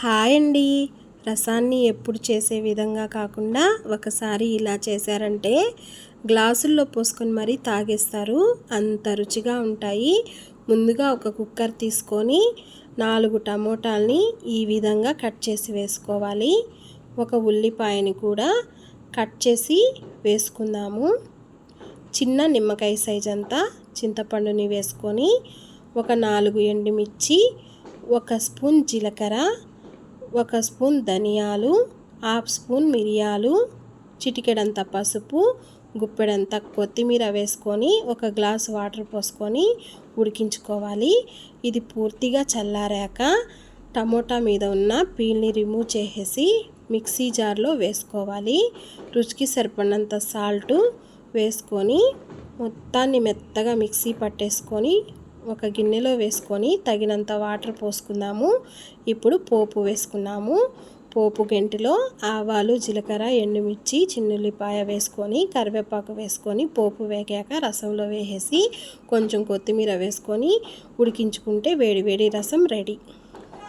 Hi అండి. రసాన్ని ఎప్పుడు చేసే విధంగా కాకుండా ఒకసారి ఇలా చేశారంటే గ్లాసుల్లో పోసుకొని మరీ తాగేస్తారు. అంత రుచిగా ఉంటాయి. ముందుగా ఒక కుక్కర్ తీసుకొని నాలుగు టమోటాల్ని ఈ విధంగా కట్ చేసి వేసుకోవాలి. ఒక ఉల్లిపాయని కూడా కట్ చేసి వేసుకుందాము. చిన్న నిమ్మకాయ సైజ్ అంతా చింతపండుని వేసుకొని ఒక నాలుగు ఎండుమిర్చి ఒక స్పూన్ జీలకర్ర ఒక స్పూన్ ధనియాలు హాఫ్ స్పూన్ మిరియాలు చిటికెడంత పసుపు గుప్పెడంత కొత్తిమీర వేసుకొని ఒక గ్లాస్ వాటర్ పోసుకొని ఉడికించుకోవాలి. ఇది పూర్తిగా చల్లారాక టమోటా మీద ఉన్న పీల్ని రిమూవ్ చేసేసి మిక్సీ జార్లో వేసుకోవాలి. రుచికి సరిపడినంత సాల్టు వేసుకొని మొత్తాన్ని మెత్తగా మిక్సీ పట్టేసుకొని ఒక గిన్నెలో వేసుకొని తగినంత వాటర్ పోసుకుందాము. ఇప్పుడు పోపు వేసుకున్నాము. పోపు గంటిలో ఆవాలు జీలకర్ర ఎండుమిర్చి చిన్నుల్లిపాయ వేసుకొని కరివేపాకు వేసుకొని పోపు వేగాక రసంలో వేసేసి కొంచెం కొత్తిమీర వేసుకొని ఉడికించుకుంటే వేడి వేడి రసం రెడీ.